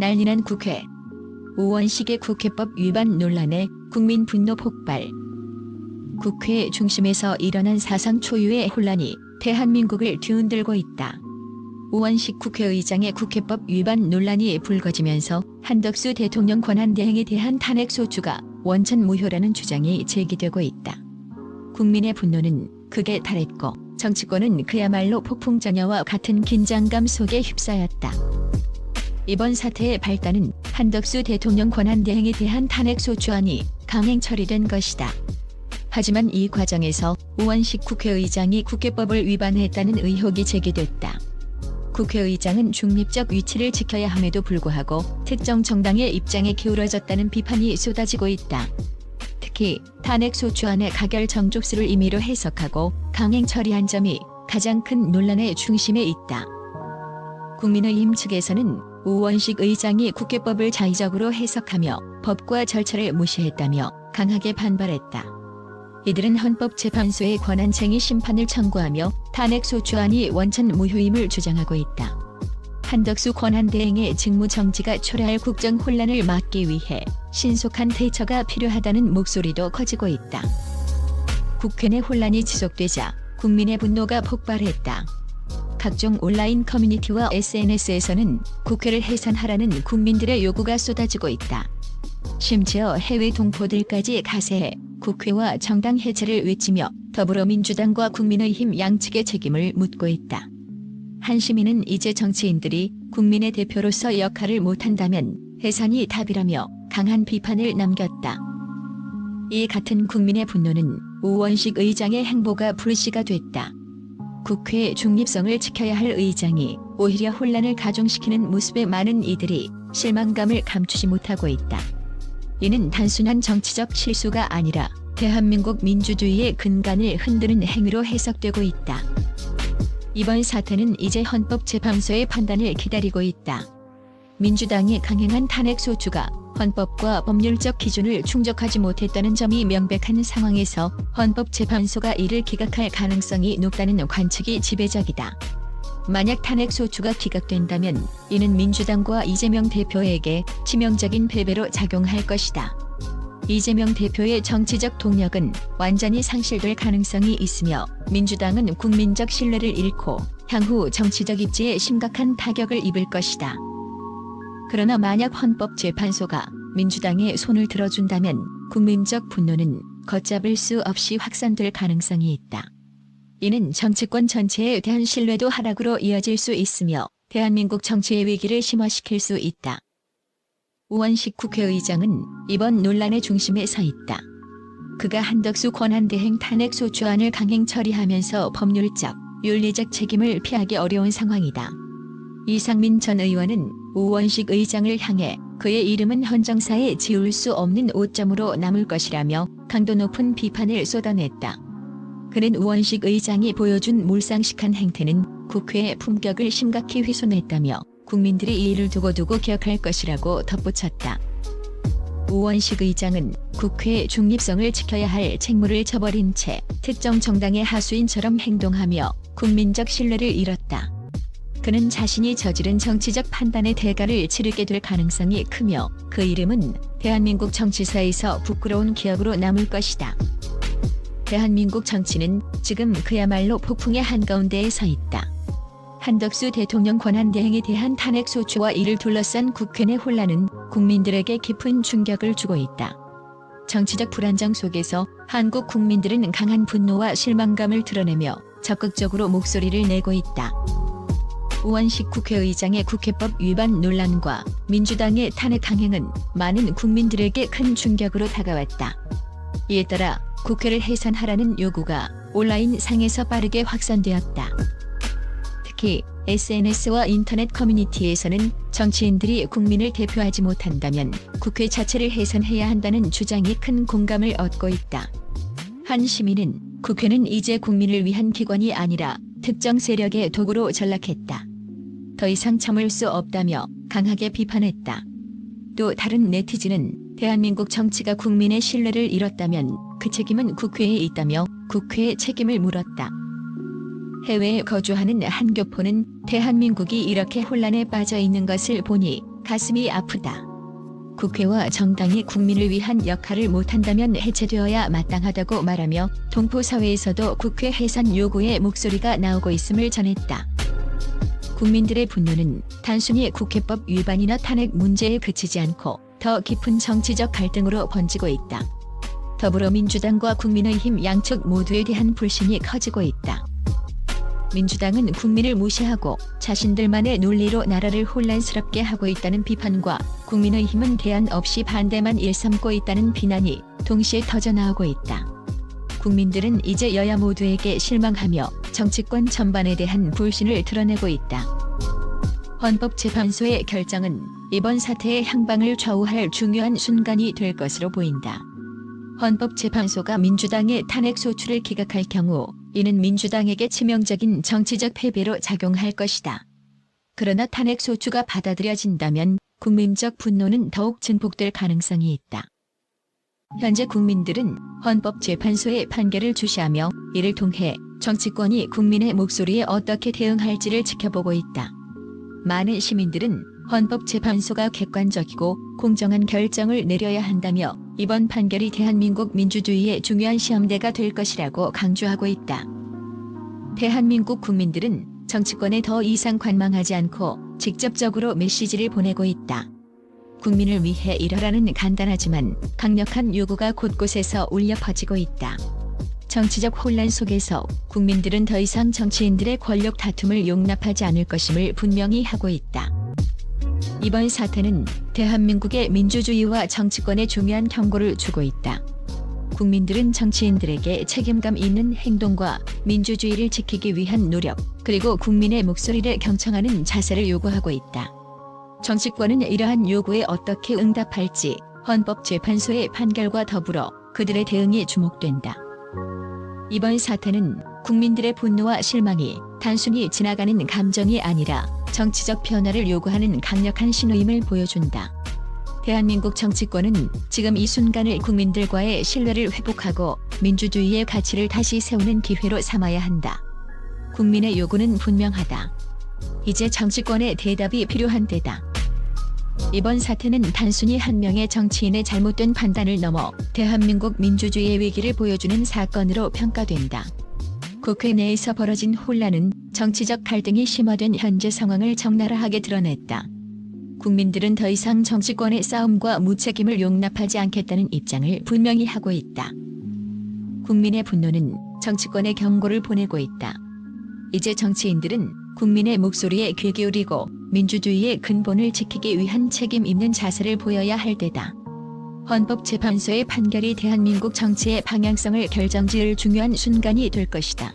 난리난 국회. 우원식의 국회법 위반 논란에 국민 분노 폭발. 국회 중심에서 일어난 사상 초유의 혼란이 대한민국을 뒤흔들고 있다. 우원식 국회의장의 국회법 위반 논란이 불거지면서 한덕수 대통령 권한대행에 대한 탄핵 소추가 원천 무효라는 주장이 제기되고 있다. 국민의 분노는 극에 달했고 정치권은 그야말로 폭풍전야와 같은 긴장감 속에 휩싸였다. 이번 사태의 발단은 한덕수 대통령 권한대행에 대한 탄핵 소추안이 강행 처리된 것이다. 하지만 이 과정에서 우원식 국회의장이 국회법을 위반했다는 의혹이 제기됐다. 국회의장은 중립적 위치를 지켜야 함에도 불구하고 특정 정당의 입장에 기울어졌다는 비판이 쏟아지고 있다. 특히 탄핵 소추안의 가결 정족수를 임의로 해석하고 강행 처리한 점이 가장 큰 논란의 중심에 있다. 국민의힘 측에서는 우원식 의장이 국회법을 자의적으로 해석하며 법과 절차를 무시했다며 강하게 반발했다. 이들은 헌법재판소의 권한쟁의 심판을 청구하며 탄핵 소추안이 원천 무효임을 주장하고 있다. 한덕수 권한대행의 직무 정지가 초래할 국정 혼란을 막기 위해 신속한 대처가 필요하다는 목소리도 커지고 있다. 국회 내 혼란이 지속되자 국민의 분노가 폭발했다. 각종 온라인 커뮤니티와 SNS에서는 국회를 해산하라는 국민들의 요구가 쏟아지고 있다. 심지어 해외 동포들까지 가세해 국회와 정당 해체를 외치며 더불어민주당과 국민의힘 양측의 책임을 묻고 있다. 한 시민은 이제 정치인들이 국민의 대표로서 역할을 못한다면 해산이 답이라며 강한 비판을 남겼다. 이 같은 국민의 분노는 우원식 의장의 행보가 불씨가 됐다. 국회의 중립성을 지켜야 할 의장이 오히려 혼란을 가중시키는 모습에 많은 이들이 실망감을 감추지 못하고 있다. 이는 단순한 정치적 실수가 아니라 대한민국 민주주의의 근간을 흔드는 행위로 해석되고 있다. 이번 사태는 이제 헌법재판소의 판단을 기다리고 있다. 민주당이 강행한 탄핵 소추가 헌법과 법률적 기준을 충족하지 못했다는 점이 명백한 상황에서 헌법재판소가 이를 기각할 가능성이 높다는 관측이 지배적이다. 만약 탄핵 소추가 기각된다면 이는 민주당과 이재명 대표에게 치명적인 패배로 작용할 것이다. 이재명 대표의 정치적 동력은 완전히 상실될 가능성이 있으며 민주당은 국민적 신뢰를 잃고 향후 정치적 입지에 심각한 타격을 입을 것이다. 그러나 만약 헌법재판소가 민주당의 손을 들어준다면 국민적 분노는 걷잡을 수 없이 확산될 가능성이 있다. 이는 정치권 전체에 대한 신뢰도 하락으로 이어질 수 있으며 대한민국 정치의 위기를 심화시킬 수 있다. 우원식 국회의장은 이번 논란의 중심에 서 있다. 그가 한덕수 권한대행 탄핵 소추안을 강행 처리하면서 법률적, 윤리적 책임을 피하기 어려운 상황이다. 이상민 전 의원은 우원식 의장을 향해 그의 이름은 헌정사에 지울 수 없는 오점으로 남을 것이라며 강도 높은 비판을 쏟아냈다. 그는 우원식 의장이 보여준 몰상식한 행태는 국회의 품격을 심각히 훼손했다며 국민들이 이 일을 두고두고 기억할 것이라고 덧붙였다. 우원식 의장은 국회의 중립성을 지켜야 할 책무를 저버린 채 특정 정당의 하수인처럼 행동하며 국민적 신뢰를 잃었다. 그는 자신이 저지른 정치적 판단의 대가를 치르게 될 가능성이 크며 그 이름은 대한민국 정치사에서 부끄러운 기억으로 남을 것이다. 대한민국 정치는 지금 그야말로 폭풍의 한가운데에 서 있다. 한덕수 대통령 권한대행에 대한 탄핵 소추와 이를 둘러싼 국회 내 혼란은 국민들에게 깊은 충격을 주고 있다. 정치적 불안정 속에서 한국 국민들은 강한 분노와 실망감을 드러내며 적극적으로 목소리를 내고 있다. 우원식 국회의장의 국회법 위반 논란과 민주당의 탄핵 강행은 많은 국민들에게 큰 충격으로 다가왔다. 이에 따라 국회를 해산하라는 요구가 온라인 상에서 빠르게 확산되었다. 특히 SNS와 인터넷 커뮤니티에서는 정치인들이 국민을 대표하지 못한다면 국회 자체를 해산해야 한다는 주장이 큰 공감을 얻고 있다. 한 시민은 국회는 이제 국민을 위한 기관이 아니라 특정 세력의 도구로 전락했다. 더 이상 참을 수 없다며 강하게 비판했다. 또 다른 네티즌은 대한민국 정치가 국민의 신뢰를 잃었다면 그 책임은 국회에 있다며 국회의 책임을 물었다. 해외에 거주하는 한교포는 대한민국이 이렇게 혼란에 빠져 있는 것을 보니 가슴이 아프다. 국회와 정당이 국민을 위한 역할을 못한다면 해체되어야 마땅하다고 말하며 동포사회에서도 국회 해산 요구의 목소리가 나오고 있음을 전했다. 국민들의 분노는 단순히 국회법 위반이나 탄핵 문제에 그치지 않고 더 깊은 정치적 갈등으로 번지고 있다. 더불어민주당과 국민의힘 양측 모두에 대한 불신이 커지고 있다. 민주당은 국민을 무시하고 자신들만의 논리로 나라를 혼란스럽게 하고 있다는 비판과 국민의힘은 대안 없이 반대만 일삼고 있다는 비난이 동시에 터져나오고 있다. 국민들은 이제 여야 모두에게 실망하며 정치권 전반에 대한 불신을 드러내고 있다. 헌법재판소의 결정은 이번 사태의 향방을 좌우할 중요한 순간이 될 것으로 보인다. 헌법재판소가 민주당의 탄핵 소추를 기각할 경우 이는 민주당에게 치명적인 정치적 패배로 작용할 것이다. 그러나 탄핵 소추가 받아들여진다면 국민적 분노는 더욱 증폭될 가능성이 있다. 현재 국민들은 헌법재판소의 판결을 주시하며 이를 통해 정치권이 국민의 목소리에 어떻게 대응할지를 지켜보고 있다. 많은 시민들은 헌법재판소가 객관적이고 공정한 결정을 내려야 한다며 이번 판결이 대한민국 민주주의의 중요한 시험대가 될 것이라고 강조하고 있다. 대한민국 국민들은 정치권에 더 이상 관망하지 않고 직접적으로 메시지를 보내고 있다. 국민을 위해 일하라는 간단하지만 강력한 요구가 곳곳에서 울려 퍼지고 있다. 정치적 혼란 속에서 국민들은 더 이상 정치인들의 권력 다툼을 용납하지 않을 것임을 분명히 하고 있다. 이번 사태는 대한민국의 민주주의와 정치권에 중요한 경고를 주고 있다. 국민들은 정치인들에게 책임감 있는 행동과 민주주의를 지키기 위한 노력, 그리고 국민의 목소리를 경청하는 자세를 요구하고 있다. 정치권은 이러한 요구에 어떻게 응답할지 헌법재판소의 판결과 더불어 그들의 대응이 주목된다. 이번 사태는 국민들의 분노와 실망이 단순히 지나가는 감정이 아니라 정치적 변화를 요구하는 강력한 신호임을 보여준다. 대한민국 정치권은 지금 이 순간을 국민들과의 신뢰를 회복하고 민주주의의 가치를 다시 세우는 기회로 삼아야 한다. 국민의 요구는 분명하다. 이제 정치권의 대답이 필요한 때다. 이번 사태는 단순히 한 명의 정치인의 잘못된 판단을 넘어 대한민국 민주주의의 위기를 보여주는 사건으로 평가된다. 국회 내에서 벌어진 혼란은 정치적 갈등이 심화된 현재 상황을 적나라하게 드러냈다. 국민들은 더 이상 정치권의 싸움과 무책임을 용납하지 않겠다는 입장을 분명히 하고 있다. 국민의 분노는 정치권에 경고를 보내고 있다. 이제 정치인들은 국민의 목소리에 귀 기울이고 민주주의의 근본을 지키기 위한 책임 있는 자세를 보여야 할 때다. 헌법재판소의 판결이 대한민국 정치의 방향성을 결정지을 중요한 순간이 될 것이다.